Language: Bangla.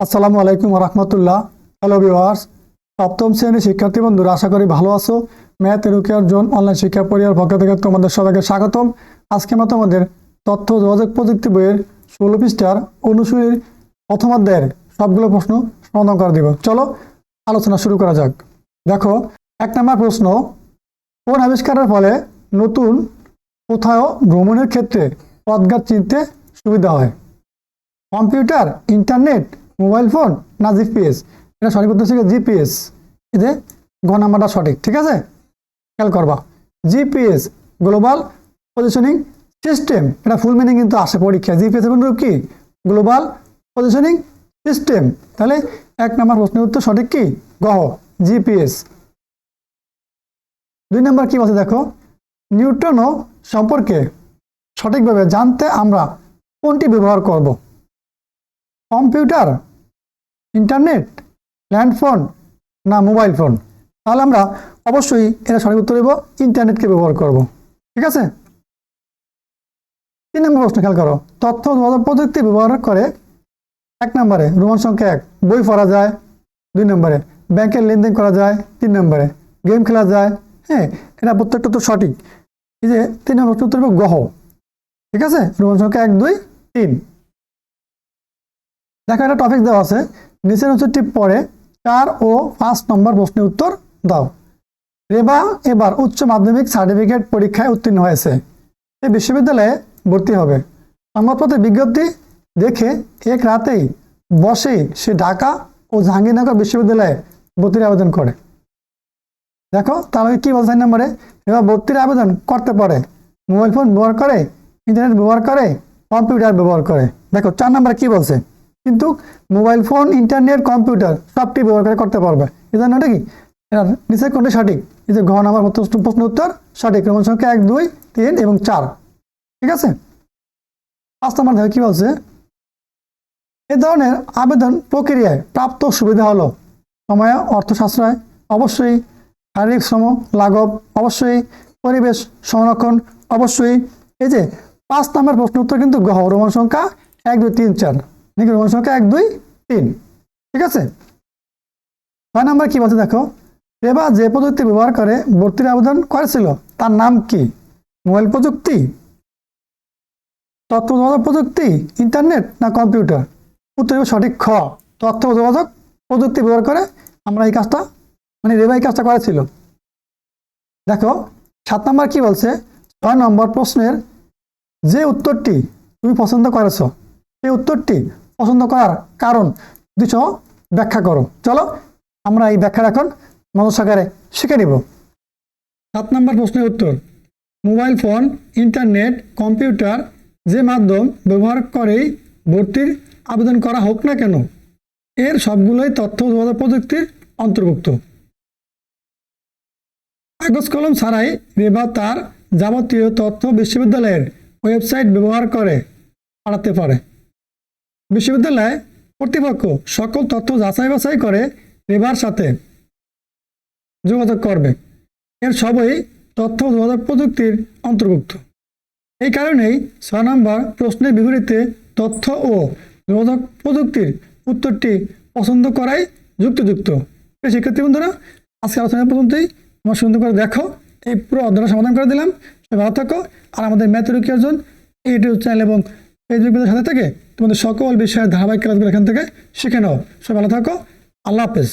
আসসালামু আলাইকুম রহমতুল্লাহ। হ্যালো ভিওয়ার্স সপ্তম শ্রেণির শিক্ষার্থী বন্ধুরা, আশা করি ভালো আছো। ম্যাথ এরুকেয়ার জোন অনলাইন শিক্ষা পরিবার পক্ষ থেকে তোমাদের সবাইকে স্বাগতম। আজকে আমরা তোমাদের তথ্য যোগাযোগ প্রযুক্তি বইয়ের ষোলো পৃষ্ঠার অনুশীলনীর প্রথম অধ্যায়ের সবগুলো প্রশ্ন সমাধান করে দিব। চলো, আলোচনা শুরু করা যাক। দেখো, এক নম্বর প্রশ্ন, কোন আবিষ্কারের ফলে নতুন কোথাও ভ্রমণের ক্ষেত্রে পথঘাট চিনতে সুবিধা হয়? কম্পিউটার, ইন্টারনেট মোবাইল ফোন না জিপিএস? এটা সঠিক উত্তর ছিল জিপিএস। এতে ঘ নাম্বারটা সঠিক, ঠিক আছে? খেয়াল করবা। GPS, global positioning system. এটা ফুল মিনিং কিন্তু আসে পরীক্ষায়। জিপিএস রূপ কি? Global positioning system. তাহলে এক নম্বর প্রশ্নের উত্তর সঠিক কি? গহ জিপিএস। দুই নম্বর কি বলছে দেখো? নিউট্রনো সম্পর্কে সঠিকভাবে জানতে আমরা কোনটি ব্যবহার করব? কম্পিউটার ইন্টারনেট, ল্যান্ডফোন না মোবাইল ফোন, তাহলে আমরা অবশ্যই এটা সঠিক উত্তর দেব ইন্টারনেটকে ব্যবহার করব। ঠিক আছে? তিন নম্বর প্রশ্ন খেয়াল করো। তথ্য যোগাযোগ প্রযুক্তি ব্যবহার করে এক নম্বরে রোমান সংখ্যা এক, বই পড়া যায়। দুই নম্বরে ব্যাংকের লেনদেন করা যায়। তিন নম্বরে গেম খেলা যায়। হ্যাঁ এটা প্রত্যেকটা তো সঠিক। এই যে তিন নম্বর প্রশ্ন উত্তর দেবো গহ ঠিক আছে? রোমান সংখ্যা এক, দুই, তিন। দেখো একটা টপিক দেওয়া আছে। নিচের উত্তরটি পরে চার ও পাঁচ নম্বর প্রশ্নের উত্তর দাও। রেবা এবার উচ্চ মাধ্যমিক সার্টিফিকেট পরীক্ষায় উত্তীর্ণ হয়েছে। সে বিশ্ববিদ্যালয়ে ভর্তি হবে। সংবাদপত্রের বিজ্ঞপ্তি দেখে এক রাতেই বসে সে ঢাকা ও জাহাঙ্গীরনগর বিশ্ববিদ্যালয়ে ভর্তির আবেদন করে। দেখো তাহলে কি বলছে নম্বরে? এবার ভর্তির আবেদন করতে পারে মোবাইল ফোন ব্যবহার করে, ইন্টারনেট ব্যবহার করে, কম্পিউটার ব্যবহার করে। দেখো, চার নম্বরে কি বলছে? কিন্তু মোবাইল ফোন, ইন্টারনেট, কম্পিউটার সবটি ব্যবহার করে করতে পারবে। এই জন্য এটা কি? নিচের কোনটি সঠিক। এই যে ঘ নাম্বার প্রশ্ন প্রশ্ন উত্তর, সঠিক ক্রম সংখ্যা এক, দুই, তিন এবং চার। ঠিক আছে? পাঁচ নম্বর দেখো কি বলছে? এ ধরনের আবেদন প্রক্রিয়ায় প্রাপ্ত সুবিধা হলো সময়, অর্থ সাশ্রয়, অবশ্যই শারীরিক শ্রম লাঘব অবশ্যই পরিবেশ সংরক্ষণ, অবশ্যই এই যে পাঁচ নম্বর প্রশ্ন উত্তর কিন্তু গ্রহ, রোমান সংখ্যা এক, দুই, তিন, চার। নাকি রোমান সংখ্যা এক, দুই, তিন। ঠিক আছে? ছয় নম্বর কি বলছে দেখো? এবার যে প্রযুক্তি ব্যবহার করে ভর্তির আবেদন করেছিল, তার নাম কি? মোবাইল প্রযুক্তি? তথ্য যোগাযোগ প্রযুক্তি? ইন্টারনেট না কম্পিউটার? উত্তর সঠিক খ। তথ্য যোগাযোগ প্রযুক্তি ব্যবহার করে আমরা এই কাজটা মানে রেবা এই কাজটা করেছিল। দেখো, সাত নম্বর কি বলছে? ছয় নম্বর প্রশ্নের যে উত্তরটি তুমি পছন্দ করেছ, সেই উত্তরটি পছন্দ করার কারণ দুশো ব্যাখ্যা করো চলো, আমরা এই ব্যাখ্যা এখন মনোজ সাকারে শিখে নিব। সাত নম্বর প্রশ্নের উত্তর। মোবাইল ফোন, ইন্টারনেট, কম্পিউটার যে মাধ্যম ব্যবহার করেই ভর্তির আবেদন করা হোক না কেন, এর সবগুলোই তথ্য যোগাযোগ প্রযুক্তির অন্তর্ভুক্ত। কাগজ কলম ছাড়াই রেবা তার যাবতীয় তথ্য বিশ্ববিদ্যালয়ের ওয়েবসাইট ব্যবহার করে পাঠাতে পারে। বিশ্ববিদ্যালয় কর্তৃপক্ষ সকল তথ্য যাচাই বাছাই করে রেবার সাথে যোগাযোগ করবে। এর সবই তথ্য যোগাযোগ প্রযুক্তির অন্তর্ভুক্ত। এই কারণেই ছয় নম্বর প্রশ্নের বিপরীতে তথ্য ও যোগাযোগ প্রযুক্তির উত্তরটি পছন্দ করাই যুক্তিযুক্ত। শিক্ষার্থী বন্ধুরা আজকে আলোচনা পর্যন্তই। আমার সুন্দর করে দেখো। এই পুরো অধ্যায়টা সমাধান করে দিলাম। সবাই ভালো থাকো। আর আমাদের ম্যাথ রুকিয়ার জন্য ইউটিউব চ্যানেল এবং ফেসবুকের সাথে থেকে তোমাদের সকল বিষয়ের ধারাবাহিক ক্লাসগুলো এখান থেকে শিখে নাও। সব ভালো থাকো। আল্লাহ হাফেজ।